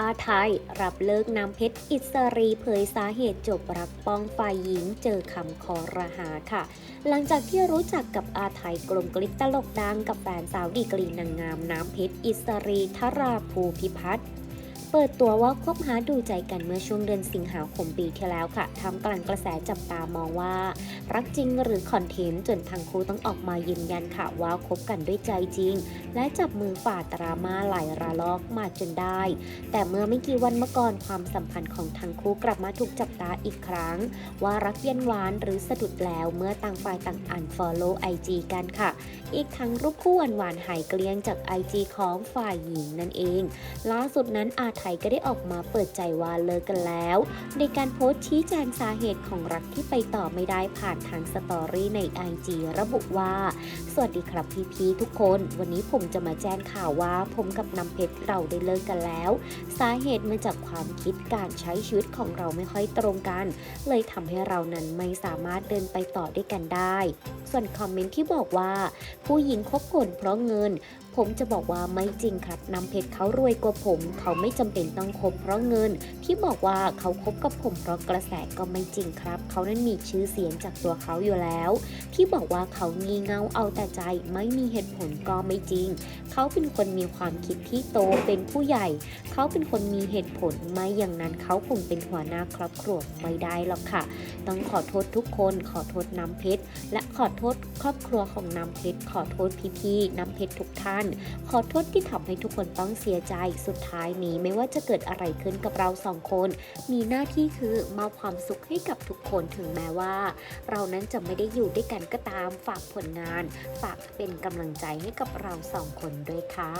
อาไทย รับเลิกน้ำเพชรอิสรีเผยสาเหตุจบรักป้องฝ่ายหญิงเจอคำคอรหาค่ะ หลังจากที่รู้จักกับอาไทยกลมกลิตตลกดังกับแฟนสาวดีกรีนางงามน้ำเพชรอิสรีธราภูพิพัฒน์ เปิดตัวว่าคบหาดูใจกันเมื่อช่วงเดือนสิงหาคมปีที่แล้วค่ะทำกลางกระแสจับตามองว่า รักจริงหรือคอนเทนต์จนทั้งคู่ต้องออกมายืนยันค่ะว่าคบกันด้วยใจจริง และจับมือฝ่าดราม่าหลายระลอกมาจนได้ แต่เมื่อไม่กี่วันมาก่อนความสัมพันธ์ของทั้งคู่กลับมาถูกจับตาอีกครั้ง ว่ารักเย็นหวานหรือสะดุดแล้วเมื่อต่างฝ่ายต่างอันฟอลโล่ไอจีกันค่ะ อีกทั้งรูปคู่หวานๆหายเกลี้ยงจากไอจีของฝ่ายหญิงนั่นเองล่าสุดนั้นอาไทยก็ได้ออกมาเปิดใจว่าเลิกกันแล้ว ในการโพสต์ชี้แจงสาเหตุของรักที่ไปต่อไม่ได้ผ่านทางสตอรี่ใน IG ระบุว่า สวัสดีครับพี่ๆทุกคน วันนี้ผมจะมาแจ้งข่าวว่าผมกับน้ำเพชรเราได้เลิกกันแล้ว สาเหตุมาจากความคิดการใช้ชีวิตของเราไม่ค่อยตรงกัน เลยทำให้เรานั้นไม่สามารถเดินไปต่อด้วยกันได้ ส่วนคอมเมนต์ที่บอกว่า ผู้หญิงคบคนเพราะเงิน ผมจะบอกว่าไม่จริงครับน้ำเพชรเขารวยกว่าผม เขาไม่จำเป็นต้องคบเพราะเงิน ที่บอกว่าเขาคบกับผมเพราะกระแสก็ไม่จริงครับ เขานั้นมีชื่อเสียงจากตัวเขาอยู่แล้ว ที่บอกว่าเขางี่เง่าเอาแต่ใจไม่มีเหตุผลก็ไม่จริง เขาเป็นคนมีความคิดที่โตเป็นผู้ใหญ่ เขาเป็นคนมีเหตุผลไม่อย่างนั้นเขาคงเป็นหัวหน้าครอบครัวไม่ได้หรอกค่ะ ต้องขอโทษทุกคนขอโทษน้ำเพชรและขอโทษครอบครัวของน้ำเพชรขอโทษพี่ๆน้ำเพชรทุกท่านขอโทษที่ทำให้ทุกคนต้องเสียใจ สุดท้ายนี้ไม่ว่าจะเกิดอะไรขึ้นกับเราสองคน มีหน้าที่คือมอบความสุขให้กับทุกคนถึงแม้ว่า เรานั้นจะไม่ได้อยู่ด้วยกันก็ตามฝากผลงาน ฝากเป็นกำลังใจให้กับเราสองคนด้วยค่ะ